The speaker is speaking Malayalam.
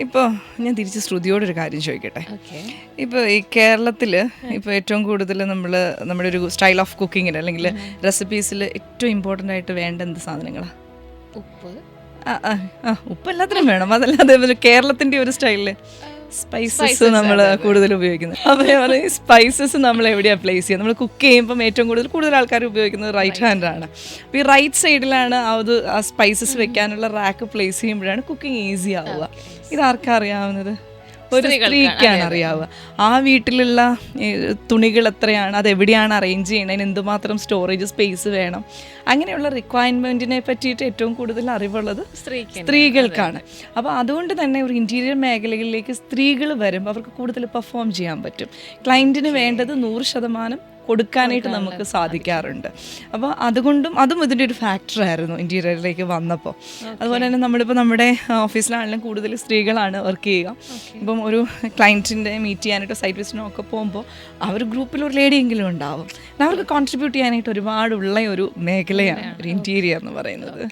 ഇപ്പോൾ ഞാൻ തിരിച്ച് ശ്രുതിയോടൊരു കാര്യം ചോദിക്കട്ടെ? ഇപ്പോൾ ഈ കേരളത്തിൽ ഇപ്പോൾ ഏറ്റവും കൂടുതൽ നമ്മൾ നമ്മുടെ ഒരു സ്റ്റൈൽ ഓഫ് കുക്കിങ്ങിൽ അല്ലെങ്കിൽ റെസിപ്പീസിൽ ഏറ്റവും ഇമ്പോർട്ടന്റ് ആയിട്ട് വേണ്ട എന്ത് സാധനങ്ങളാണ് ഉപ്പ്. ആ ഉപ്പ് എല്ലാത്തിനും വേണം. അതല്ലാതെ കേരളത്തിന്റെ ഒരു സ്റ്റൈലിൽ സ്പൈസസ് നമ്മൾ കൂടുതൽ ഉപയോഗിക്കുന്നത്. അപ്പോൾ ഞാൻ പറയും സ്പൈസസ് നമ്മൾ എവിടെയാണ് പ്ലേസ് ചെയ്യുന്നത് നമ്മൾ കുക്ക് ചെയ്യുമ്പം ഏറ്റവും കൂടുതൽ കൂടുതൽ ആൾക്കാർ ഉപയോഗിക്കുന്നത് റൈറ്റ് ഹാൻഡാണ് അപ്പോൾ ഈ റൈറ്റ് സൈഡിലാണ് അത് ആ സ്പൈസസ് വെക്കാനുള്ള റാക്ക് പ്ലേസ് ചെയ്യുമ്പോഴാണ് കുക്കിംഗ് ഈസി ആവുക. ഇതാർക്കാ അറിയാവുന്നത്? ഒരു സ്ത്രീക്കാണ് അറിയാവുക. ആ വീട്ടിലുള്ള തുണികൾ എത്രയാണ് അത് എവിടെയാണ് അറേഞ്ച് ചെയ്യണതിന് എന്തുമാത്രം സ്റ്റോറേജ് സ്പേസ് വേണം? അങ്ങനെയുള്ള റിക്വയർമെന്റിനെ പറ്റിയിട്ട് ഏറ്റവും കൂടുതൽ അറിവുള്ളത് സ്ത്രീകൾക്കാണ്. അപ്പോൾ അതുകൊണ്ട് തന്നെ ഒരു ഇന്റീരിയർ മേഖലകളിലേക്ക് സ്ത്രീകൾ വരുമ്പോൾ അവർക്ക് കൂടുതൽ പെർഫോം ചെയ്യാൻ പറ്റും. ക്ലയന്റിന് വേണ്ടത് നൂറ് ശതമാനം കൊടുക്കാനായിട്ട് നമുക്ക് സാധിക്കാറുണ്ട്. അപ്പോൾ അതുകൊണ്ടും അതും ഇതിന്റെ ഒരു ഫാക്ടറായിരുന്നു ഇന്റീരിയറിലേക്ക് വന്നപ്പോൾ അതുപോലെ തന്നെ നമ്മളിപ്പോൾ നമ്മുടെ ഓഫീസിലാണെങ്കിലും കൂടുതൽ സ്ത്രീകളാണ് വർക്ക് ചെയ്യുക. ഇപ്പം ഒരു ക്ലയന്റിന്റെ മീറ്റ് ചെയ്യാനായിട്ടോ സൈറ്റ് വിസിറ്റിനോ ഒക്കെ പോകുമ്പോൾ ആ ഒരു ഗ്രൂപ്പിൽ ഒരു ലേഡിയെങ്കിലും ഉണ്ടാവും. അവർക്ക് കോൺട്രിബ്യൂട്ട് ചെയ്യാനായിട്ട് ഒരുപാടുള്ള ഒരു മേഖലയാണ് ഒരു ഇന്റീരിയർ എന്ന് പറയുന്നത്.